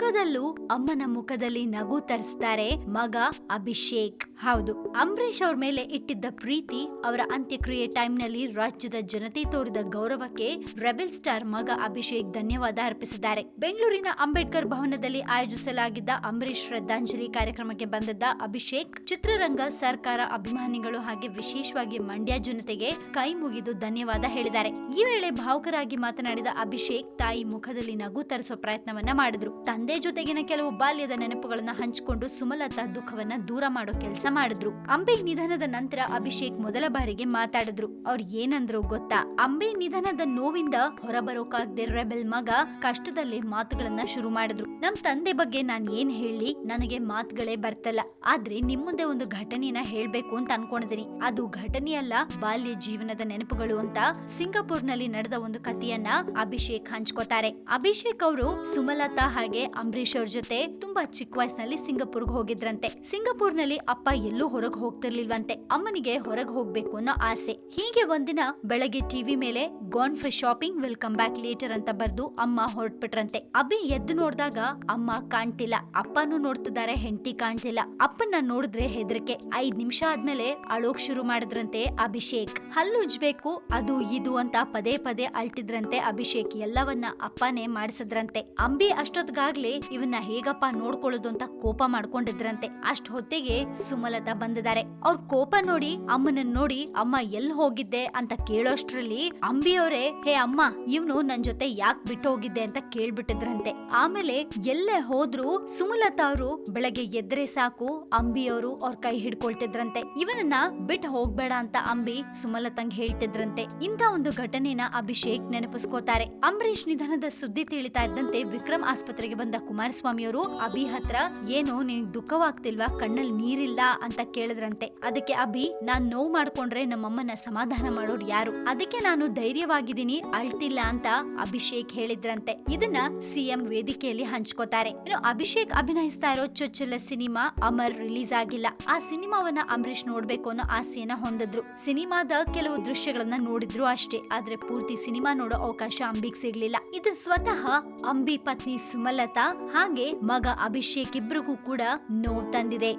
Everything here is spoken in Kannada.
ದುಃಖದಲ್ಲೂ ಅಮ್ಮನ ಮುಖದಲ್ಲಿ ನಗು ತರಿಸ್ತಾರೆ ಮಗ ಅಭಿಷೇಕ್. ಹೌದು ಅಂಬರೀಶ್ ಅವ್ರ ಮೇಲೆ ಇಟ್ಟಿದ್ದ ಪ್ರೀತಿ ಅವರ ಅಂತ್ಯಕ್ರಿಯೆ ಟೈಮ್ನಲ್ಲಿ ರಾಜ್ಯದ ಜನತೆ ತೋರಿದ ಗೌರವಕ್ಕೆ ರೆಬೆಲ್ ಸ್ಟಾರ್ ಮಗ ಅಭಿಷೇಕ್ ಧನ್ಯವಾದ ಅರ್ಪಿಸಿದ್ದಾರೆ. ಬೆಂಗಳೂರಿನ ಅಂಬೇಡ್ಕರ್ ಭವನದಲ್ಲಿ ಆಯೋಜಿಸಲಾಗಿದ್ದ ಅಂಬರೀಶ್ ಶ್ರದ್ಧಾಂಜಲಿ ಕಾರ್ಯಕ್ರಮಕ್ಕೆ ಬಂದಿದ್ದ ಅಭಿಷೇಕ್, ಚಿತ್ರರಂಗ, ಸರ್ಕಾರ ಅಭಿಮಾನಿಗಳು ಹಾಗೆ ವಿಶೇಷವಾಗಿ ಮಂಡ್ಯ ಜನತೆಗೆ ಕೈ ಮುಗಿದು ಧನ್ಯವಾದ ಹೇಳಿದ್ದಾರೆ. ಈ ವೇಳೆ ಭಾವುಕರಾಗಿ ಮಾತನಾಡಿದ ಅಭಿಷೇಕ್ ತಾಯಿ ಮುಖದಲ್ಲಿ ನಗು ತರಿಸೋ ಪ್ರಯತ್ನವನ್ನ ಮಾಡಿದ್ರು. ತಂದೆ ಜೊತೆಗಿನ ಕೆಲವು ಬಾಲ್ಯದ ನೆನಪುಗಳನ್ನ ಹಂಚಿಕೊಂಡು ಸುಮಲತಾ ದುಃಖವನ್ನ ದೂರ ಮಾಡೋ ಕೆಲಸ ಮಾಡಿದ್ರು. ಅಂಬೆ ನಿಧನದ ನಂತರ ಅಭಿಷೇಕ್ ಮೊದಲ ಬಾರಿಗೆ ಮಾತಾಡಿದ್ರು. ಅವ್ರು ಏನಂದ್ರು ಗೊತ್ತಾ? ಅಂಬೆ ನಿಧನದ ನೋವಿಂದ ಹೊರಬರೋಕಾಗ್ದೆ ರೆಬೆಲ್ ಮಗ ಕಷ್ಟದಲ್ಲಿ ಮಾತುಗಳನ್ನ ಶುರು ಮಾಡಿದ್ರು. ನಮ್ ತಂದೆ ಬಗ್ಗೆ ನಾನ್ ಏನ್ ಹೇಳಿ ನನಗೆ ಮಾತುಗಳೇ ಬರ್ತಲ್ಲ. ಆದ್ರೆ ನಿಮ್ ಮುಂದೆ ಒಂದು ಘಟನೆನ ಹೇಳ್ಬೇಕು ಅಂತ ಅನ್ಕೊಂಡಿದೀನಿ. ಅದು ಘಟನೆಯಲ್ಲ ಬಾಲ್ಯ ಜೀವನದ ನೆನಪುಗಳು ಅಂತ ಸಿಂಗಾಪುರ್ನಲ್ಲಿ ನಡೆದ ಒಂದು ಕಥೆಯನ್ನ ಅಭಿಷೇಕ್ ಹಂಚ್ಕೋತಾರೆ. ಅಭಿಷೇಕ್ ಅವರು ಸುಮಲತಾ ಹಾಗೆ ಅಂಬರೀಶ್ ಅವ್ರ ಜೊತೆ ತುಂಬಾ ಚಿಕ್ಕ ವಯಸ್ಸಿನಲ್ಲಿ ಸಿಂಗಾಪುರ್ಗೆ ಹೋಗಿದ್ರಂತೆ. ಸಿಂಗಾಪುರ್ನಲ್ಲಿ ಅಪ್ಪ ಎಲ್ಲೂ ಹೊರಗೆ ಹೋಗ್ತಿರ್ಲಿಲ್ವಂತೆ. ಅಮ್ಮನಿಗೆ ಹೊರಗೆ ಹೋಗ್ಬೇಕು ಅನ್ನೋ ಆಸೆ. ಹೀಗೆ ಒಂದಿನ ಬೆಳಗ್ಗೆ ಟಿವಿ ಮೇಲೆ gone for shopping will come back later ಅಂತ ಬರ್ದು ಅಮ್ಮ ಹೊರಟ್ಬಿಟ್ರಂತೆ. ಅಬ್ಬಿ ಎದ್ದು ನೋಡಿದಾಗ ಅಮ್ಮ ಕಾಣ್ತಿಲ್ಲ. ಅಪ್ಪನೂ ನೋಡ್ತಿದ್ದಾರೆ, ಹೆಂಡತಿ ಕಾಣ್ತಿಲ್ಲ. ಅಪ್ಪನ ನೋಡಿದ್ರೆ ಹೆದರಿಕೆ. ಐದ್ ನಿಮಿಷ ಆದ್ಮೇಲೆ ಅಳೋಕ್ ಶುರು ಮಾಡಿದ್ರಂತೆ ಅಭಿಷೇಕ್. ಹಲ್ಲುಜ್ಬೇಕು ಅದು ಇದು ಅಂತ ಪದೇ ಪದೇ ಅಳ್ತಿದ್ರಂತೆ ಅಭಿಷೇಕ್. ಎಲ್ಲವನ್ನ ಅಪ್ಪನೇ ಮಾಡಿಸಿದ್ರಂತೆ. ಅಂಬಿ ಅಷ್ಟೊತ್ಗಾಗ್ಲೇ ಇವನ್ನ ಹೇಗಪ್ಪ ನೋಡ್ಕೊಳ್ಳೋದು ಅಂತ ಕೋಪ ಮಾಡ್ಕೊಂಡಿದ್ರಂತೆ. ಅಷ್ಟ್ ಹೊತ್ತಿಗೆ ಸುಮಲತಾ ಬಂದಿದ್ದಾರೆ. ಅವ್ರ ಕೋಪ ನೋಡಿ ಅಮ್ಮನನ್ನ ನೋಡಿ ಅಮ್ಮ ಎಲ್ ಹೋಗಿದ್ದೆ ಅಂತ ಕೇಳೋಷ್ಟ್ರಲ್ಲಿ ಅಂಬಿಯವರೇ, ಹೇ ಅಮ್ಮ, ಇವ್ನು ನನ್ ಜೊತೆ ಯಾಕ್ ಬಿಟ್ಟು ಹೋಗಿದ್ದೆ ಅಂತ ಕೇಳ್ಬಿಟ್ಟಿದ್ರಂತೆ. ಆಮೇಲೆ ಎಲ್ಲೇ ಹೋದ್ರು ಸುಮಲತಾ ಅವರು ಬೆಳಗ್ಗೆ ಎದ್ರೆ ಸಾಕು ಅಂಬಿಯವರು ಅವ್ರ ಕೈ ಹಿಡ್ಕೊಳ್ತಿದ್ರಂತೆ. ಇವನನ್ನ ಬಿಟ್ ಹೋಗ್ಬೇಡ ಅಂತ ಅಂಬಿ ಸುಮಲತಂಗ್ ಹೇಳ್ತಿದ್ರಂತೆ. ಇಂತ ಒಂದು ಘಟನೆನ ಅಭಿಷೇಕ್ ನೆನಪಿಸ್ಕೋತಾರೆ. ಅಂಬರೀಶ್ ನಿಧನದ ಸುದ್ದಿ ತಿಳಿತಾ ಇದ್ದಂತೆ ವಿಕ್ರಮ್ ಆಸ್ಪತ್ರೆಗೆ ಬಂದ ಕುಮಾರಸ್ವಾಮಿ ಅವರು ಅಭಿ ಹತ್ರ ಏನು ನಿನ್ ದುಃಖವಾಗ್ತಿಲ್ವಾ? ಕಣ್ಣಲ್ಲಿ ನೀರಿಲ್ಲ ಅಂತ ಕೇಳಿದ್ರಂತೆ. ಅದಕ್ಕೆ, ಅಭಿ, ನಾನ್ ನೋವು ಮಾಡ್ಕೊಂಡ್ರೆ ನಮ್ಮಮ್ಮನ ಸಮಾಧಾನ ಮಾಡೋರು ಯಾರು? ಅದಕ್ಕೆ ನಾನು ಧೈರ್ಯವಾಗಿದ್ದೀನಿ, ಅಳ್ತಿಲ್ಲ ಅಂತ ಅಭಿಷೇಕ್ ಹೇಳಿದ್ರಂತೆ. ಇದನ್ನ ಸಿಎಂ ವೇದಿಕೆಯಲ್ಲಿ ಹಂಚ್ಕೋತಾರೆ. ಇನ್ನು ಅಭಿಷೇಕ್ ಅಭಿನಯಿಸ್ತಾ ಇರೋ ಚೊಚ್ಚಲ ಸಿನಿಮಾ ಅಮರ್ ರಿಲೀಸ್ ಆಗಿಲ್ಲ. ಆ ಸಿನಿಮಾವನ್ನ ಅಂಬರೀಶ್ ನೋಡ್ಬೇಕು ಅನ್ನೋ ಆಸೆಯನ್ನ ಹೊಂದಿದ್ರು. ಸಿನಿಮಾದ ಕೆಲವು ದೃಶ್ಯಗಳನ್ನ ನೋಡಿದ್ರು ಅಷ್ಟೇ. ಆದ್ರೆ ಪೂರ್ತಿ ಸಿನಿಮಾ ನೋಡೋ ಅವಕಾಶ ಅಂಬಿಗ್ ಸಿಗ್ಲಿಲ್ಲ. ಇದು ಸ್ವತಃ ಅಂಬಿ ಪತ್ನಿ ಸುಮಲತಾ ಹಾಗೆ ಮಗ ಅಭಿಷೇಕ್ ಇಬ್ರಿಗೂ ಕೂಡ ನೋವು ತಂದಿದೆ.